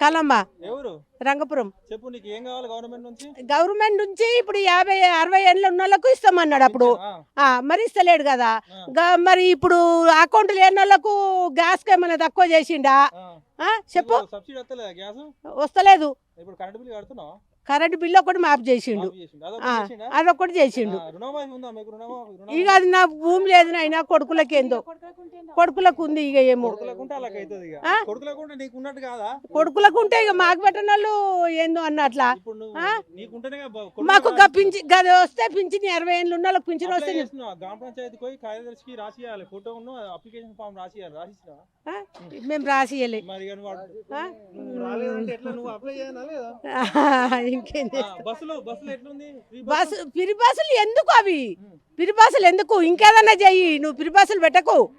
కలమ్మ ఎవరు రంగపురం. చెప్పు నీకు ఏం కావాలి గవర్నమెంట్ నుంచి? గవర్నమెంట్ నుంచి ఇప్పుడు యాభై అరవై ఏళ్ళ ఉన్న వాళ్ళకు ఇస్తామన్నాడు అప్పుడు. మరి ఇస్తలేడు కదా. మరి ఇప్పుడు అకౌంట్ లేని వాళ్ళకు గ్యాస్కి ఏమైనా తక్కువ చేసిండా? చెప్పు. వస్తలేదా గ్యాస్ కరెంట్ బిల్ ఒకటి మాఫ్ చేసిండు. అదొకటి చేసిండా? ఇక అది నా భూమి లేదు నాయన కొడుకులకి ఏందో కొడుకులకు ఉంది ఇక ఏమో. కొడుకులకు ఉంటే ఇక. మాకు పెట్టిన వాళ్ళు ఇప్పుడు? నీకుంటేనే కదా బ- మాకు పింఛన్ గది వస్తే పింఛన్ అరవై ఏళ్ళు ఉన్న వాళ్ళకి పింఛన్ వస్తే చేస్తున్నావా? గ్రామ పంచాయతీకి పోయి కార్యదర్శికి రాసియాలి. ఫోటో ఉన్న అప్లికేషన్ ఫామ్ రాసియాలి. రాసిచ్చినావా ఆ? మేము రాసియలే. బస్సు? పిరి బస్సులు ఎందుకు అవి. పిరి బస్సులు ఎందుకు? ఇంకేదన్నా చెయ్యి. నువ్వు పిరి బస్సులు పెట్టకు.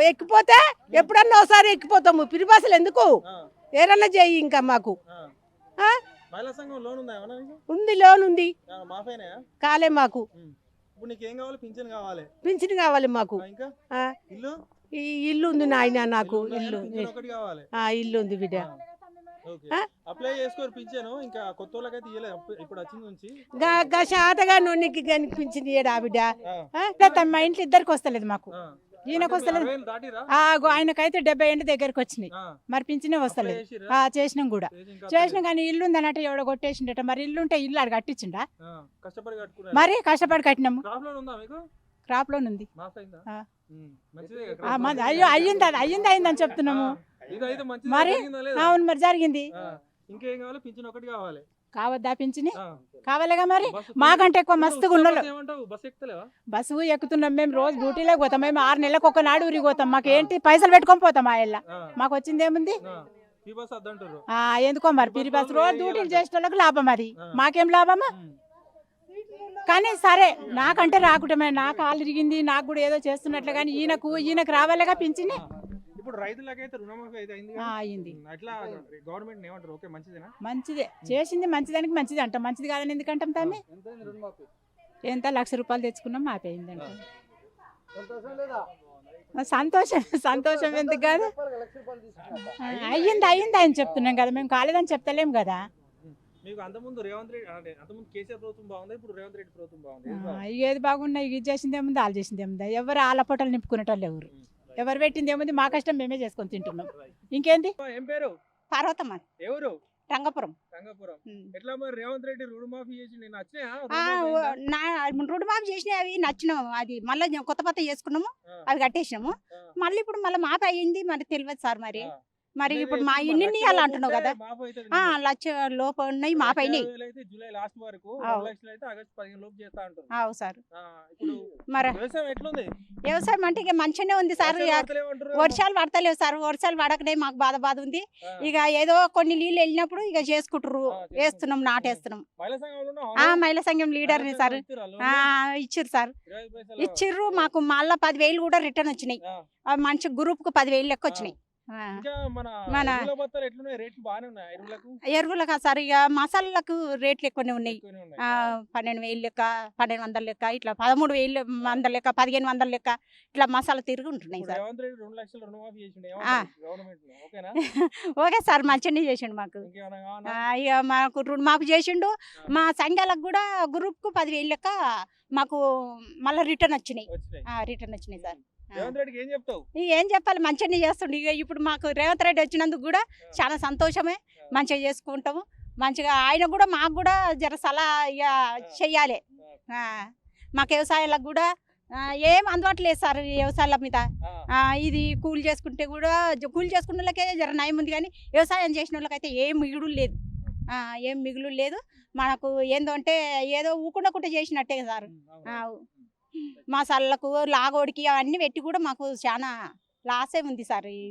ఎక్కిపోతే ఎప్పుడన్నా ఒకసారి ఎక్కిపోతాము. పిరి బస్సులు ఎందుకు? ఆ, ఏదన్నా చెయ్యి ఇంకా మాకు. ఉందా లోన్ ఉంది. కాలే మాకు. పింఛన్ కావాలి. మాకు. ఈ ఇల్లు ఉంది నాయన నాకు. ఇల్లు? ఇల్లు. ఉంది బిడ్డ? అప్లై చేసుకోరు పింఛను. ఇంకా కొత్త వాళ్ళకైతే ఇప్పుడు వచ్చింది నుంచి. గా శాతగా నొన్నికి కనిపించింది ఏడా బిడ్డ? ఆ, ఆ? లేదు, మా ఇంట్లో ఇద్దరికి వస్తలేదు మాకు. ఈయనకు వస్తలేదు. ఆయనకైతే డెబ్బై ఏళ్ళ దగ్గరికి వచ్చినాయి. మరి పింఛనే వస్తలేదు? ఆ చేసినాం కూడా. చేసినా కానీ ఇల్లు ఉందన్నట్టు ఎవడో కొట్టేసిండట. మరి ఇల్లు ఉంటే ఇల్లు ఆడ కట్టించిండా? మరి కష్టపడి కట్టినాము. క్రాప్ లోన్ ఉందా. అయ్యో అయ్యింది? అది అయ్యింది అయ్యిందని చెప్తున్నాము. మరి? అవును మరి జరిగింది. ఇంకేం కావాలి? పింఛన్ ఒకటి కావాలి. కావద్దా పింఛని. కావాలిగా మరి? మాకంటే ఎక్కువ మస్తుగా ఉన్నోళ్ళు బస్సు ఎక్కుతున్నాం మేము రోజు డ్యూటీలోకి పోతాం. మేము ఆరు నెలలకు ఒక నాడు ఊరికి పోతాం. మాకు ఏంటి? పైసలు పెట్టుకొని పోతాం ఆ ఇళ్ళ. మాకు వచ్చింది ఏముంది? ఎందుకో మరి? పిరి బస్సు రోజు డ్యూటీలు చేసే వాళ్ళకి లాభం అది. మాకేం లాభమా? కానీ సరే నాకంటే రాకుటమే. నాకు కాలు ఇరిగింది నాకు కూడా ఏదో చేస్తున్నట్లు కానీ ఈయనకు ఈయనకు రావాలిగా పింఛని. ఇప్పుడు రైతులకైతే రుణమాఫీ అయితే అయింది అట్లా గవర్నమెంట్ ఏమంటారు? ఓకే మంచిదేనా? మంచిదే. చేసింది మంచిదానికి మంచిది అంటాం. మంచిది కాదని ఎందుకంటాం దాన్ని ఎంత? లక్ష రూపాయలు తెచ్చుకున్నాం మాపేయిందంట సంతోషం సంతోషం ఎందుకు కాదు? అయ్యింది అయ్యింది అని చెప్తున్నాం కదా. మేము కాలేదని చెప్తలేం కదా? మీకు అంతకుముందు రేవంత్ రెడ్డి అంటే అంతకుముందు కేసీఆర్ ప్రభుత్వం బాగుంది? ఇప్పుడు రేవంత్ రెడ్డి ప్రభుత్వం బాగుంది? ఆ, ఏది బాగున్నాయి ఇది చేసింది ఏముంది వాళ్ళు చేసింది ఏముంది ఎవరు ఆల పొట్టలు నింపుకునేటోళ్ళు ఎవరు. ఎవరు పెట్టింది ఏముంది? మా కష్టం మేమే చేసుకొని తింటున్నాం. ఇంకేంది? ఏం పేరు? పార్వతమ్మ. ఎవరు? రంగపురం. రంగాపురం. ఉమ్. ఎట్లా మరి రేవంత్ రెడ్డి రుణమాఫీ చేసి నేను వచ్చినాయా? ఆ, రుణమాఫీ ఓ, అయిందా? నా రుణమాఫీ చేసినవి అవి నచ్చినాము. అది మళ్ళీ కొత్త కొత్త చేసుకున్నాము అవి కట్టేసినాము. మళ్ళీ ఇప్పుడు మళ్ళీ మాప అయ్యింది మరి తెలియదు సార్ మరి. మరి ఇప్పుడు మా ఇన్ని ఇవ్వాలి లోపు అంటున్నావు కదా. లక్ష లోపు ఉన్నాయి చేస్తా అంటారు. అవు సార్. మరి. వ్యవసాయం అంటే ఇక మంచిగానే ఉంది సార్. వర్షాలు పడతలేవు సార్. వర్షాలు పడకనే మాకు బాధ బాధ ఉంది. ఇక ఏదో కొన్ని నీళ్ళు వెళ్ళినప్పుడు ఇక చేసుకుంటారు. వేస్తున్నాం నాటేస్తున్నాం. మహిళా సంఘం లీడర్ని సార్. ఇచ్చిర్రా ఇచ్చిర్రు సార్. ఇచ్చిర్రు మాకు మళ్ళా పదివేలు కూడా రిటర్న్ వచ్చినాయి. మంచి గ్రూప్కు పదివేలు లెక్క వచ్చినాయి. మన ఎరువులకు? ఎరువులకు సార్ ఇక మసాలాలకు రేట్లు ఎక్కువనే ఉన్నాయి. పన్నెండు వేలు లెక్క పన్నెండు వందల లెక్క ఇట్లా పదమూడు వేలు వందల లెక్క పదిహేను వందల లెక్క ఇట్లా మసాలా తిరిగి ఉంటున్నాయి ఇప్పుడు సార్. ఓకే సార్ మంచిగానే చేసిండు మాకు? ఇక మాకు మాకు చేసిండు. మా సంఘాలకు కూడా గ్రూప్కు పదివేలు లెక్క మాకు మళ్ళీ రిటర్న్ వచ్చినాయి. రిటర్న్ వచ్చినాయి సార్. రేవంత్ రెడ్డికి ఏం చెప్తావు? ఇక ఏం చెప్పాలి? మంచిగానే చేస్తుండు. ఇక ఇప్పుడు మాకు రేవంత్ రెడ్డి వచ్చినందుకు కూడా చాలా సంతోషమే. మంచిగా చేసుకుంటాము. మంచిగా ఆయన కూడా మాకు కూడా జర సలహా ఇక చెయ్యాలి. ఆ, మాకు వ్యవసాయాలకు కూడా ఏం అందుబాటు లేదు సార్ ఈ వ్యవసాయాల మీద. ఇది కూలి చేసుకుంటే కూడా కూలి చేసుకున్న వాళ్ళకే జర నయం ఉంది కానీ వ్యవసాయం చేసిన వాళ్ళకైతే ఏం మిగులు లేదు. ఆ, ఏం మిగులు లేదు. మనకు ఏందో అంటే ఏదో ఊకుండా చేసినట్టే సార్. ఆ, మసాలాలకు లాగోడికి అవన్నీ పెట్టి కూడా మాకు చాలా లాసే ఉంది సార్ ఈ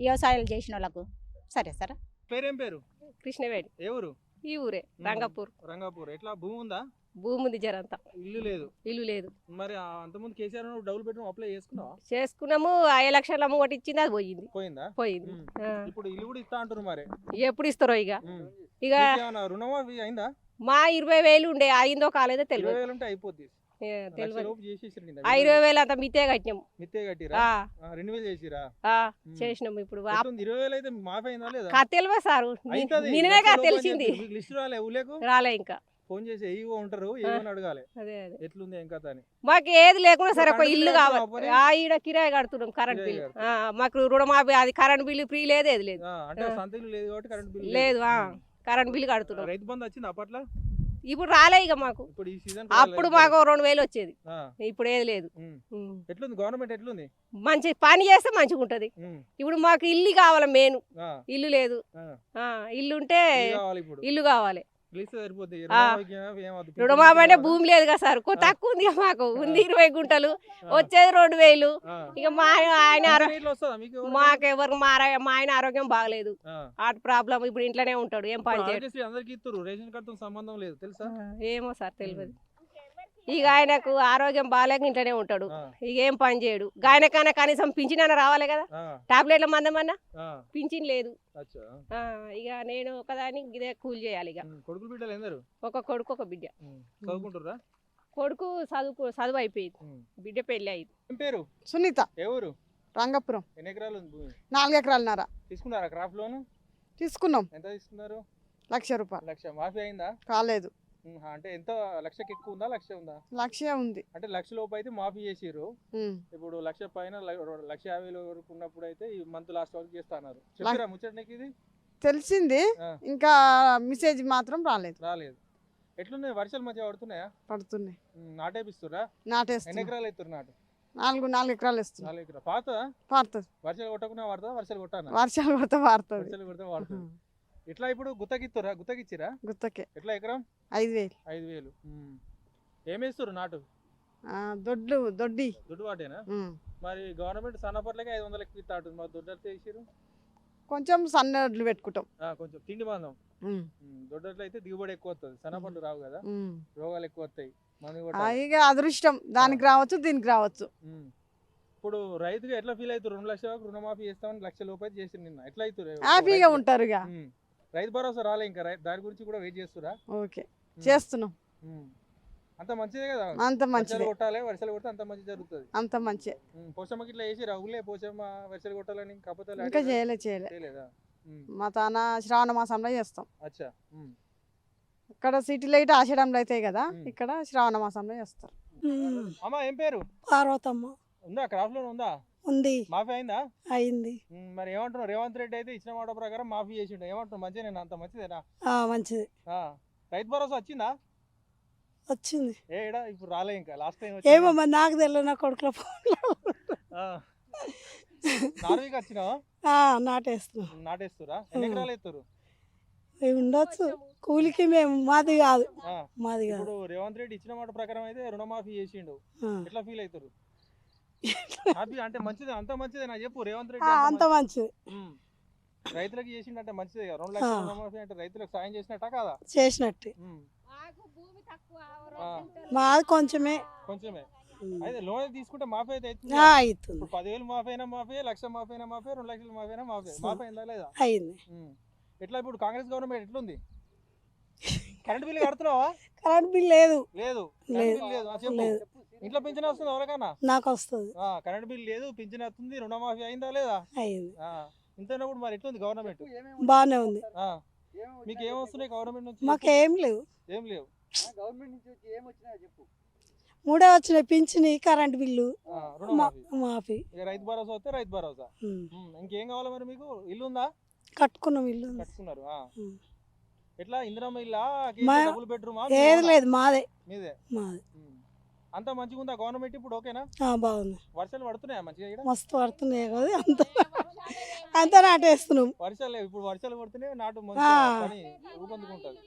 వ్యవసాయాలు చేసిన వాళ్ళకు. సరే సార్. పేరేం పేరు? కృష్ణవేడి ఎవరు ఈ ఊరే రంగపూర్. రంగాపూర్. ఎట్లా భూమి ఉందా? భూమి ఉంది జరంతా. ఇల్లు లేదు. ఇల్లు లేదు. మరి ఆ అంతకుముందు కేసీఆర్ డబుల్ బెడ్రూమ్ అప్లై చేసుకున్నావా? చేసుకున్నాము ఆ ఎలక్షన్ల ఒకటి ఇచ్చింది అది పోయింది. పోయిందా? పోయింది. ఇప్పుడు ఇల్లు కూడా ఇస్తా అంటారు మరి. ఎప్పుడు ఇస్తారో ఇక. ఇక రుణమాఫీ అయిందా? మా ఇరవై వేలు ఉండే అయిందో కాలేదో తెలియదు వేలు ఉంటే అయిపోద్ది. ఇరవై వేలు అంతా మితే కట్టినాం. కట్టిరా? రెండు వేలు చేసిరా ఉమ్. చేసినాం ఇప్పుడు? ఇరవై వేలు అయితే మాఫీ అయిందా లేదా? కా తెలివే సారు. నిన్ననే తెలిసింది. లిస్ట్ రాలే ఊలేకు రాలే ఇంకా. ఫోన్ చేసి ఏవో ఉంటారు? అడగాలి. ఎట్లుంది ఏం కథ అని. మాకు ఏది లేకుండా సరే ఒక ఇల్లు కావాలి. ఆ ఈడ కిరాయి కడుతున్నాం కరెంట్ ఆ, మాకు రుణమాఫీ అది కరెంట్ బిల్లు ఫ్రీ లేదు ఏది లేదు. అంటే ఆ. సొంత ఇల్లు లేదు కాబట్టి కరెంట్ బిల్ లేదు కరెంట్ బిల్లు కడుతున్నాం. రైతు బంధు వచ్చింది అప్పట్లో? ఇప్పుడు రాలే ఇక మాకు. అప్పుడు మాకు రెండు వేలు వచ్చేది. ఇప్పుడు ఏది లేదు. ఎట్లుంది? గవర్నమెంట్ ఎట్లుంది? మంచి పని చేస్తే మంచిగా ఉంటది. ఇప్పుడు మాకు ఇల్లు కావాలి మెయిన్. ఇల్లు లేదు. ఇల్లు ఉంటే ఇల్లు కావాలి. రుణమాఫీ అంటే? భూమి లేదు కదా సార్. తక్కువ ఉంది మాకు. ఉంది ఇరవై గుంటలు. వచ్చేది రెండు వేలు. ఇక మా ఆయన మీకు? మాకెవరు మా ఆయన ఆరోగ్యం బాగలేదు. ఆ. ప్రాబ్లం ఇప్పుడు ఇంట్లోనే ఉంటాడు. ఏం పని తెలుసా? ఏమో సార్ తెలియదు ఇక ఆయనకు ఆరోగ్యం బాగాలేక ఇంట్లోనే ఉంటాడు. ఇక ఏం పని చేయడు. ఆయనకైనా కనీసం పింఛన్ అయినా రావాలి కదా? టాబ్లెట్ల మందమన్నా? పింఛన్ లేదు. అచ్చా. ఆ, ఇక నేను ఒకదాని ఇదే కూల్ చేయాలి ఇక బిడ్డలు ఒక కొడుకు ఒక బిడ్డ. కొడుకు చదువు చదువు అయిపోయింది. బిడ్డ పెళ్ళి అయింది. ఏం పేరు? సునీత. ఏ ఊరు? రంగపురం. ఎన్ని ఎకరాలు ఉంది భూమి? నాలుగు ఎకరాలన్నర తీసుకున్నారా క్రాప్ లోన్? తీసుకున్నాం. ఎంత తీసుకున్నారు? లక్ష రూపాయలు. లక్ష. మాఫీ అయిందా? కాలేదు. అంటే ఎంత? లక్షకి ఎక్కువ ఉందా? లక్ష ఉందా? లక్ష ఉంది. అంటే లక్ష లోపు అయితే మాఫీ చేసిర్రు. ఇప్పుడు లక్ష పైన లక్ష యాభై వరకు ఉన్నప్పుడు అయితే ఈ మంత్ లాస్ట్ వరకు చేస్తా అన్నారు చెప్పారా ముచ్చట నీకు ఇది? తెలిసింది. ఇంకా మెసేజ్ మాత్రం రాలేదు. రాలేదు. ఎట్లున్నాయి? వర్షాలు మంచిగా పడుతున్నాయా? పడుతున్నాయి. నాటేపిస్తురా ఎన్ని నాటేస్తున్నాం. ఎకరాలు ఎత్తురు నాటు? నాలుగు నాలుగు ఎకరాలు ఇస్తున్నాం నాలుగు ఎకరాలు పాత పారుతుంది వర్షాలు కొట్టకుండా వాడతా వర్షాలు కొట్టానా? వర్షాలు పడితే పారుతుంది వర్షాలు కొడితే వాడుతుంది. ఇట్లా ఇప్పుడు గుత్తకిత్తురా? గుత్తకిచ్చిరా? గుత్తకే. ఎట్లా ఎకరం? ఐదు వేలు. ఐదు వేలు. ఏమేస్తారు నాటు? దొడ్లు దొడ్డి. దుడ్డు వాటేనా. మరి గవర్నమెంట్ సన్నపట్లకే ఐదు వందలు ఎక్కువ ఇస్తాడు మరి దొడ్డట్లు వేసిరు కొంచెం సన్నడ్లు పెట్టుకుంటాం. కొంచెం తిండి. ఉమ్, దొడ్డట్లు అయితే దిగుబడి ఎక్కువ వస్తుంది సన్నపండ్లు రావు కదా. రోగాలు ఎక్కువ వస్తాయి. ఇక అదృష్టం. దానికి రావచ్చు దీనికి రావచ్చు. ఇప్పుడు రైతుగా ఎట్లా ఫీల్ అవుతారు? రెండు లక్షల రుణమాఫీ చేస్తామని లక్ష లోపల చేసి నిన్న. ఎట్లా అవుతారు? హ్యాపీగా ఉంటారు ఇక. రైతు భరోసా రాలే ఇంకా దాని గురించి కూడా వెయిట్ చేస్తురా? ఓకే. చేస్తున్నాం. అంత మంచిదే కదా? అంత మంచిదే. కొట్టాలి వర్షాలు కొడితే అంత మంచి జరుగుతుంది. అంత మంచి. ఉమ్, పోషమ్మకి ఇట్లా వేసి రావులే పోషమ్మ వర్షాలు కొట్టాలని కాకపోతే ఇంకా చేయలే చేయలే. చేయలేదా. మా తాన శ్రావణ మాసంలో చేస్తాం. అచ్చా. ఇక్కడ సిటీలో అయితే ఆషాఢంలో అవుతాయి కదా. ఇక్కడ శ్రావణ మాసంలో చేస్తారు. అమ్మా ఏం పేరు? పార్వతమ్మ. ఉందా? క్రాఫ్ట్ లోన్ ఉందా? ఉంది. మాఫీ అయిందా? అయింది. మరి ఏమంటున్నావు? రేవంత్ రెడ్డి అయితే ఇచ్చిన మాట ప్రకారం మాఫీ చేసిండు. ఏమంటున్నావు? మంచిదేనా అంత మంచిదేనా? మంచిది. ఆ, రైతు భరోసా వచ్చిందా? వచ్చింది. ఏడా ఇప్పుడు రాలే ఇంకా. లాస్ట్ టైం ఏమో మరి నాకు తెలియదు నా కొడుకుల నాటేస్తున్నాం. నాటేస్తురా ఎన్ని. ఎకరాలు ఎత్తురు ఉండొచ్చు. కూలికి మేము మాది కాదు. మాది కాదు. రేవంత్ రెడ్డి ఇచ్చిన మాట ప్రకారం అయితే రుణమాఫీ చేసిండు. ఎట్లా ఫీల్ అవుతారు హ్యాపీ అంటే మంచిదే అంత మంచిదే నాకు చెప్పు రేవంత్ రెడ్డి అంత మంచిది. రైతులకు చేసిండు అంటే మంచిదే కదా రెండు లక్షల. రుణమాఫీ అంటే రైతులకు సాయం చేసినట్టా కాదా? చేసినట్టు. మాది కొంచెమే. కొంచెమే. అయితే లోన్ తీసుకుంటే మాఫీ అయితే అవుతుంది పదివేలు మాఫీ అయినా మాఫీ లక్ష మాఫీ అయినా మాఫీ రెండు లక్షలు మాఫీ? అయినా మాఫీ మాఫీ అయిందా లేదా? అయింది. ఎట్లా ఇప్పుడు కాంగ్రెస్ గవర్నమెంట్ ఎట్లుంది? కరెంట్ బిల్లు కడుతున్నావా? కరెంట్ బిల్ లేదు. లేదు. లేదు. చెప్పు. ఇంట్లో పింఛన్ వస్తుంది ఎవరికైనా నాకు వస్తుంది ఆ, కరెంట్ బిల్ లేదు పింఛన్ వస్తుంది రుణమాఫీ అయిందా లేదా? అయింది. ఆ, ఇంతనప్పుడు మరి ఎట్లుంది గవర్నమెంట్? బాగానే ఉంది. ఆ, మీకు ఏం వస్తున్నాయి గవర్నమెంట్ నుంచి? మాకేం లేవు. ఏం లేవు. మూడే వచ్చినాయి పింఛని కరెంట్ బిల్లు మాఫీ. రైతు భరోసా వస్తే రైతు భరోసా. ఇంకేం కావాలి మరి మీకు? ఇల్లు ఉందా కట్టుకున్నాం ఇల్లు. కట్టుకున్నారు. ఎట్లా? ఇందిరమ్మ ఇల్లా? మా- డబుల్ బెడ్రూమా? ఏది లేదు మాదే. మీదే. మాది. అంతా మంచిగా ఉందా గవర్నమెంట్ ఇప్పుడు? ఓకేనా? బాగుంది. వర్షాలు పడుతున్నాయా మంచిగా మస్తు పడుతున్నాయి కదా అంత అంత నాటేస్తున్నాం. వర్షాలు. ఇప్పుడు వర్షాలు పడుతున్నాయి నాటు ఊపందుకుంటది.